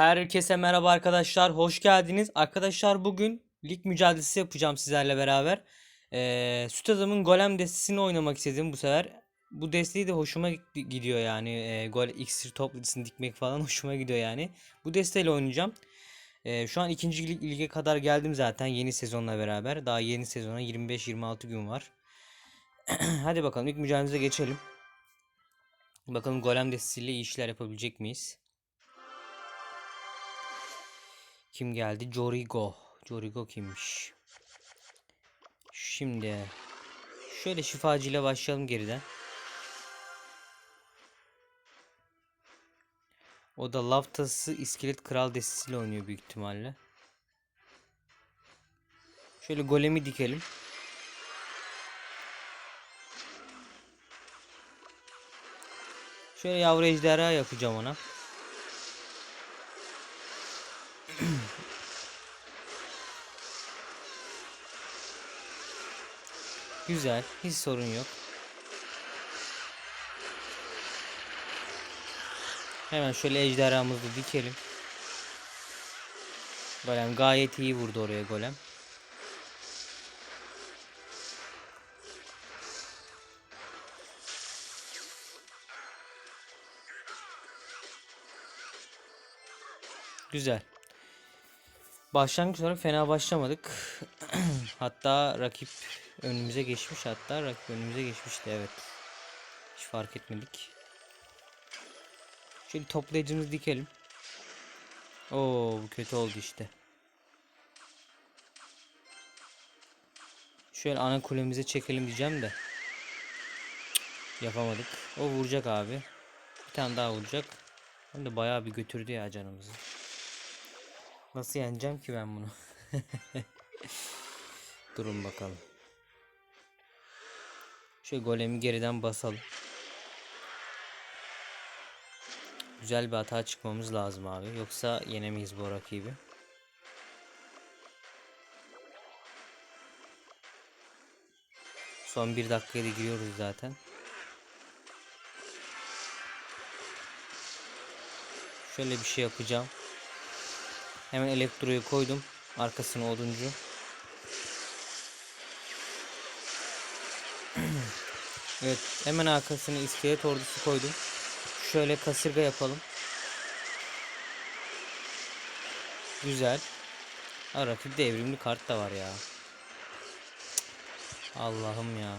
Herkese merhaba arkadaşlar, hoş geldiniz. Arkadaşlar bugün lig mücadelesi yapacağım sizlerle beraber. Ee, Süt Adam'ın Golem destesini oynamak istedim bu sefer. Bu desteği de hoşuma gidiyor yani. Ee, gol iksir toplayıcısını dikmek falan hoşuma gidiyor yani. Bu desteyle oynayacağım. Ee, şu an ikinci lig- lige kadar geldim zaten yeni sezonla beraber. Daha yeni sezona 25-26 gün var. Hadi bakalım ilk mücadelemize geçelim. Bakalım Golem destesiyle iyi işler yapabilecek miyiz? Kim geldi? Jorigo. Jorigo kimmiş? Şimdi şöyle şifacı ile başlayalım geriden. O da Laftası İskelet Kral destesiyle oynuyor büyük ihtimalle. Şöyle golemi dikelim. Şöyle yavru ejderha yapacağım ona. Güzel. Hiç sorun yok. Hemen şöyle ejderhamızı dikelim. Golem gayet iyi vurdu oraya golem. Güzel. Başlangıç olarak fena başlamadık. hatta rakip önümüze geçmiş hatta rakip önümüze geçmişti evet. Hiç fark etmedik. Şöyle toplayıcımızı dikelim. Oo bu kötü oldu işte. Şöyle ana kulemize çekelim diyeceğim de. Yapamadık. O vuracak abi. Bir tane daha vuracak. Hem de bayağı bir götürdü ya canımızı. Nasıl yeneceğim ki ben bunu? Durun bakalım. Şu golemi geriden basalım. Güzel bir hata çıkmamız lazım abi. Yoksa yenemeyiz bu rakibi. Son bir dakikaya da giriyoruz zaten. Şöyle bir şey yapacağım. Hemen elektroyu koydum. Arkasına oduncu. Evet hemen arkasına iskelet ordusu koydum. Şöyle kasırga yapalım. Güzel. Ha, rakipte evrimli kart da var ya. Allah'ım ya.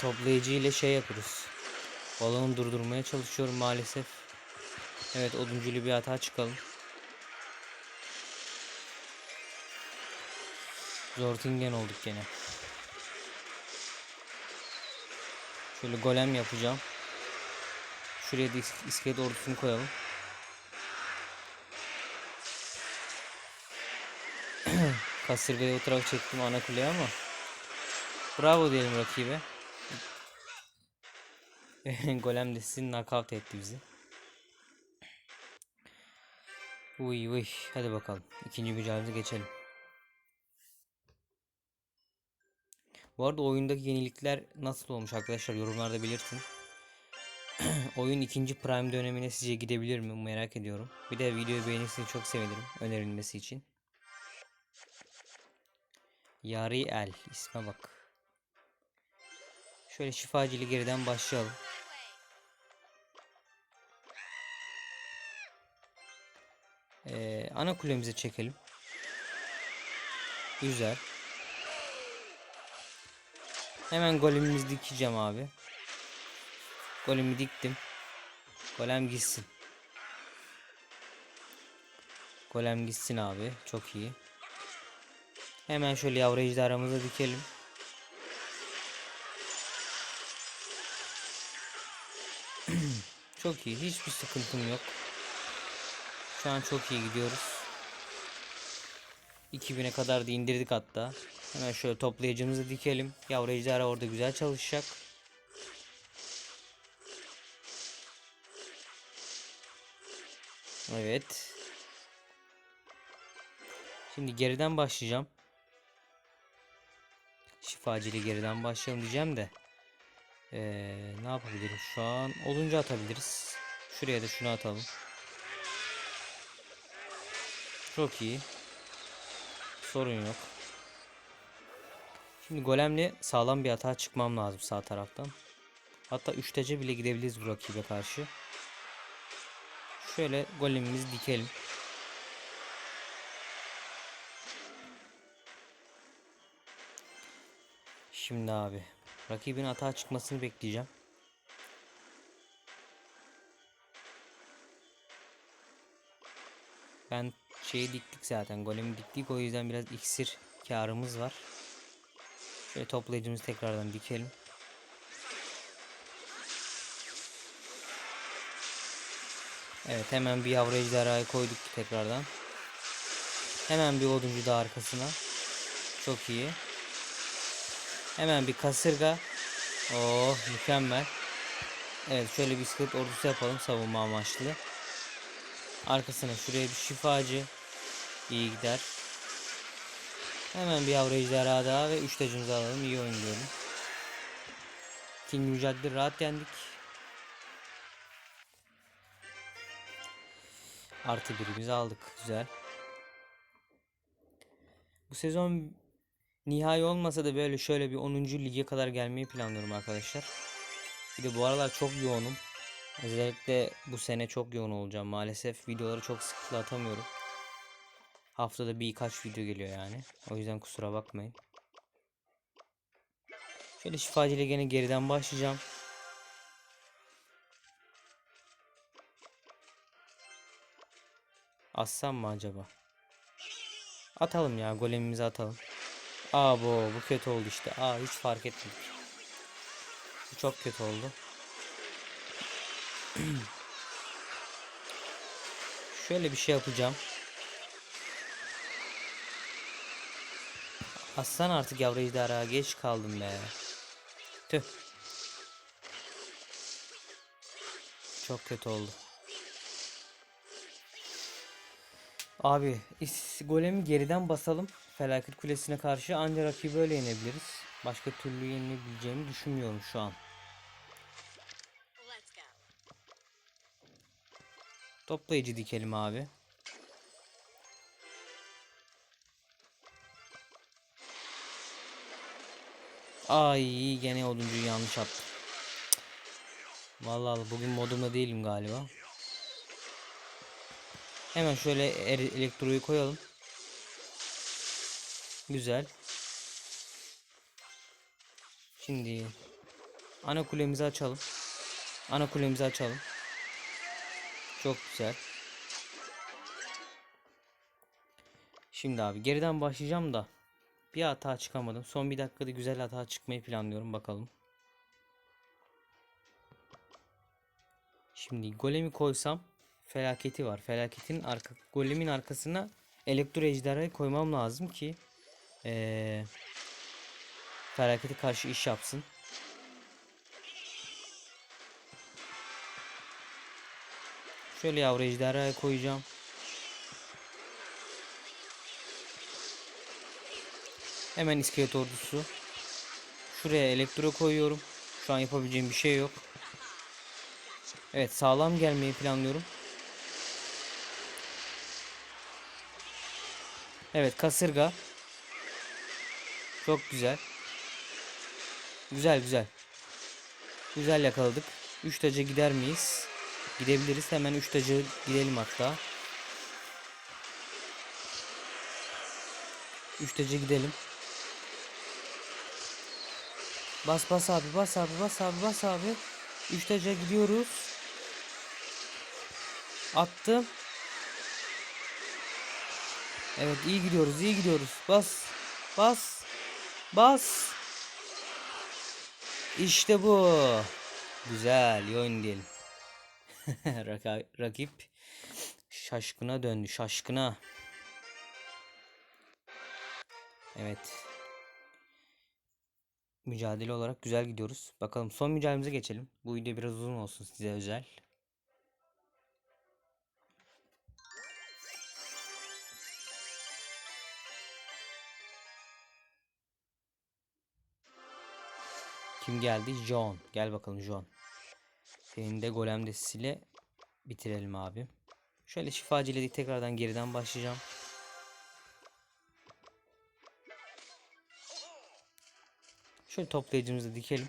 Toplayıcı ile şey yapıyoruz. Balonu durdurmaya çalışıyorum maalesef. Evet oduncuyla bir hata çıkalım. Zortingen olduk gene. Şöyle golem yapacağım. Şuraya da is- iskelet ordusunu koyalım. Kasırgayı o tarafa çektim ana kuleye ama. Bravo diyelim rakibe. golem de sizin knockout etti bizi. Uy uy hadi bakalım. İkinci mücadelemize geçelim. Bu arada oyundaki yenilikler nasıl olmuş arkadaşlar yorumlarda belirtin. Oyun ikinci prime dönemine sizce gidebilir mi merak ediyorum. Bir de videoyu beğenirseniz çok sevinirim önerilmesi için. Yari El isme bak. Şöyle şifacı ile geriden başlayalım. Ee, ana kulemize çekelim. Güzel. Hemen golemimizi dikeceğim abi. Golemi diktim. Golem gitsin. Golem gitsin abi. Çok iyi. Hemen şöyle yavru ejderhamızı dikelim. çok iyi. Hiçbir sıkıntım yok. Şu an çok iyi gidiyoruz. 2000'e kadar da indirdik hatta. Hemen şöyle toplayıcımızı dikelim. Yavru ejderha orada güzel çalışacak. Evet. Şimdi geriden başlayacağım. Şifacı ile geriden başlayalım diyeceğim de. Ee, ne yapabilirim şu an? Olunca atabiliriz. Şuraya da şunu atalım. Çok iyi. Sorun yok. Şimdi golemle sağlam bir hata çıkmam lazım sağ taraftan. Hatta 3 tece bile gidebiliriz bu rakibe karşı. Şöyle golemimizi dikelim. Şimdi abi rakibin hata çıkmasını bekleyeceğim. Ben şeyi diktik zaten golemi diktik o yüzden biraz iksir karımız var. Şöyle toplayıcımızı tekrardan dikelim. Evet hemen bir yavru ejderhayı koyduk tekrardan. Hemen bir oduncu da arkasına. Çok iyi. Hemen bir kasırga. Oh mükemmel. Evet şöyle bir iskelet ordusu yapalım savunma amaçlı. Arkasına şuraya bir şifacı. İyi gider. Hemen bir yavru ejderha daha ve 3 tacımızı alalım. İyi oynuyorum. King mücadele rahat yendik. Artı birimizi aldık. Güzel. Bu sezon nihai olmasa da böyle şöyle bir 10. lige kadar gelmeyi planlıyorum arkadaşlar. Bir de bu aralar çok yoğunum. Özellikle bu sene çok yoğun olacağım. Maalesef videoları çok sıklıkla atamıyorum. Haftada birkaç video geliyor yani. O yüzden kusura bakmayın. Şöyle şifacı ile gene geriden başlayacağım. Assam mı acaba? Atalım ya golemimizi atalım. Aa bu bu kötü oldu işte. Aa hiç fark etmedik. Bu çok kötü oldu. Şöyle bir şey yapacağım. Aslan artık yavru ejderha geç kaldım be. Tüh. Çok kötü oldu. Abi golemi geriden basalım. Felaket kulesine karşı ancak rakibi böyle yenebiliriz. Başka türlü yenilebileceğimi düşünmüyorum şu an. Toplayıcı dikelim abi. Ay gene oduncuyu yanlış yaptım. Vallahi bugün modumda değilim galiba. Hemen şöyle er- elektroyu koyalım. Güzel. Şimdi ana kulemizi açalım. Ana kulemizi açalım. Çok güzel. Şimdi abi geriden başlayacağım da bir hata çıkamadım. Son bir dakikada güzel hata çıkmayı planlıyorum bakalım. Şimdi golemi koysam felaketi var. Felaketin arka golemin arkasına elektro ejderhayı koymam lazım ki eee felakete karşı iş yapsın. Şöyle yavru koyacağım. Hemen iskelet ordusu. Şuraya elektro koyuyorum. Şu an yapabileceğim bir şey yok. Evet sağlam gelmeyi planlıyorum. Evet kasırga. Çok güzel. Güzel güzel. Güzel yakaladık. 3 taca gider miyiz? Gidebiliriz. Hemen 3 taca gidelim hatta. 3 taca gidelim. Bas bas abi bas abi bas abi bas abi. 3 taca gidiyoruz. Attım. Evet iyi gidiyoruz iyi gidiyoruz. Bas. Bas. Bas. İşte bu. Güzel iyi oyun diyelim. Rakip şaşkına döndü şaşkına. Evet. Mücadele olarak güzel gidiyoruz. Bakalım son mücadelemize geçelim. Bu video biraz uzun olsun size özel. Kim geldi? John. Gel bakalım John. Senin de golem destesiyle bitirelim abi. Şöyle şifacı ile tekrardan geriden başlayacağım. Şöyle toplayıcımızı dikelim.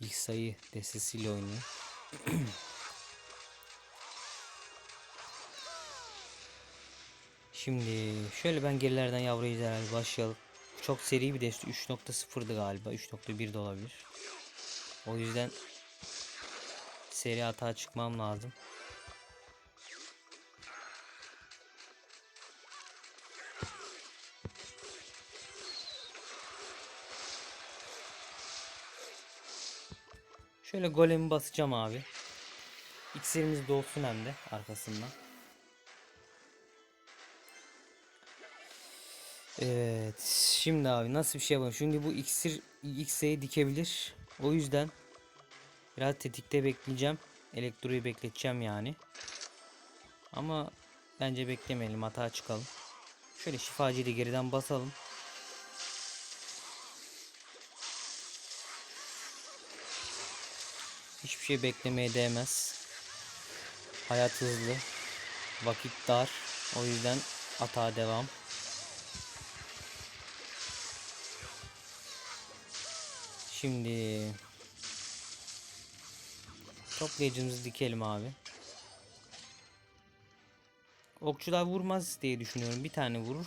İlk sayı destesiyle oynuyor. Şimdi şöyle ben gerilerden yavru ejderhalı başlayalım. Çok seri bir deste 3.0'dı galiba. 3.1 de olabilir. O yüzden seri hata çıkmam lazım. Şöyle golemi basacağım abi. İksirimiz dolsun hem de arkasından. Evet. Şimdi abi nasıl bir şey yapalım? Şimdi bu iksir X'e dikebilir. O yüzden biraz tetikte bekleyeceğim. Elektroyu bekleteceğim yani. Ama bence beklemeyelim. Hata çıkalım. Şöyle şifacıyı geriden basalım. Hiçbir şey beklemeye değmez. Hayat hızlı. Vakit dar. O yüzden hata devam. Şimdi toplayıcımızı dikelim abi. Okçular vurmaz diye düşünüyorum. Bir tane vurur.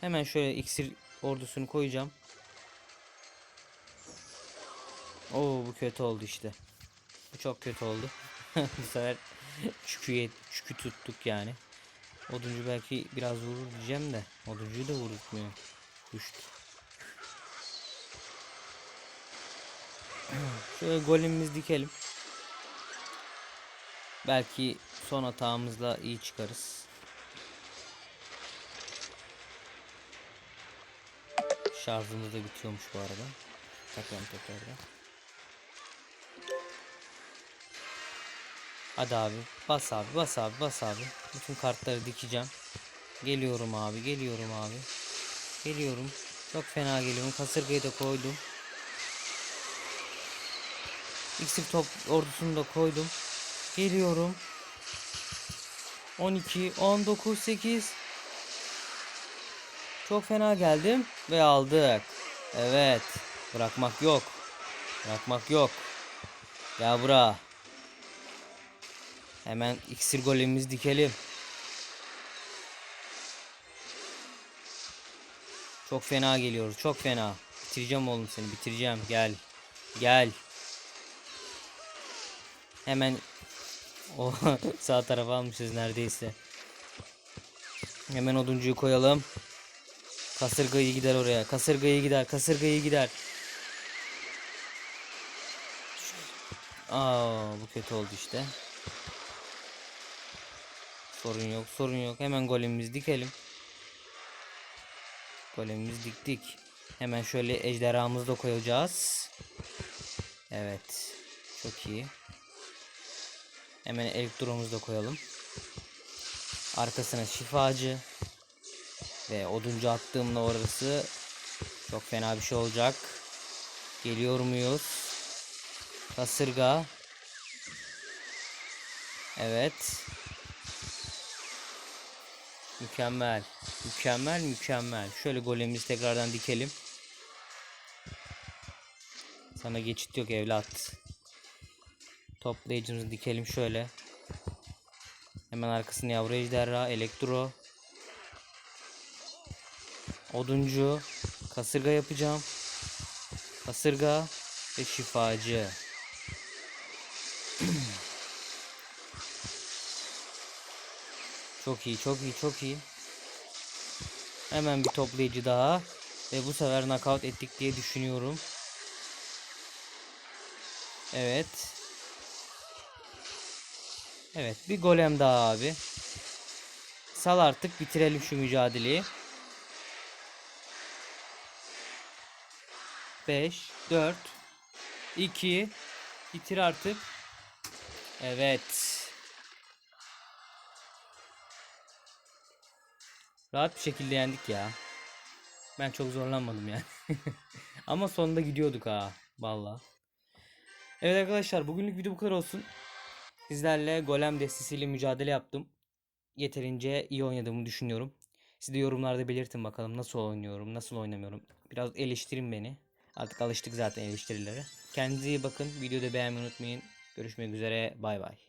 Hemen şöyle iksir ordusunu koyacağım. Oo bu kötü oldu işte. Bu çok kötü oldu. bu sefer çüküye çükü tuttuk yani. Oduncu belki biraz vurur diyeceğim de oduncuyu da vurutmuyor. Düştü. Şöyle golümüz dikelim. Belki son hatamızla iyi çıkarız. Şarjımız da bitiyormuş bu arada. Takalım tekrardan. Hadi abi bas abi bas abi bas abi. Bütün kartları dikeceğim. Geliyorum abi geliyorum abi. Geliyorum. Çok fena geliyorum. Kasırgayı da koydum. İksir top ordusunu da koydum. Geliyorum. 12, 19, 8. Çok fena geldim ve aldık. Evet. Bırakmak yok. Bırakmak yok. Ya bura. Hemen iksir golemizi dikelim. Çok fena geliyoruz. Çok fena. Bitireceğim oğlum seni. Bitireceğim. Gel. Gel. Hemen o sağ tarafa almışız neredeyse. Hemen oduncuyu koyalım. Kasırgayı gider oraya. Kasırgayı gider. Kasırgayı gider. Aa bu kötü oldu işte. Sorun yok, sorun yok. Hemen golümüzü dikelim. Golümüzü diktik. Hemen şöyle ejderhamızı da koyacağız. Evet. Çok iyi. Hemen elektromuzu da koyalım. Arkasına şifacı. Ve oduncu attığımda orası çok fena bir şey olacak. Geliyor muyuz? Kasırga. Evet. Mükemmel. Mükemmel mükemmel. Şöyle golemizi tekrardan dikelim. Sana geçit yok evlat. Toplayıcımızı dikelim şöyle. Hemen arkasını yavru ejderha, elektro. Oduncu. Kasırga yapacağım. Kasırga ve şifacı. çok iyi, çok iyi, çok iyi. Hemen bir toplayıcı daha. Ve bu sefer knockout ettik diye düşünüyorum. Evet. Evet bir golem daha abi. Sal artık bitirelim şu mücadeleyi. 5 4 2 bitir artık. Evet. Rahat bir şekilde yendik ya. Ben çok zorlanmadım yani. Ama sonunda gidiyorduk ha. Valla. Evet arkadaşlar bugünlük video bu kadar olsun. Sizlerle golem destesiyle mücadele yaptım. Yeterince iyi oynadığımı düşünüyorum. Siz de yorumlarda belirtin bakalım nasıl oynuyorum, nasıl oynamıyorum. Biraz eleştirin beni. Artık alıştık zaten eleştirilere. Kendinize iyi bakın. Videoda beğenmeyi unutmayın. Görüşmek üzere. Bay bay.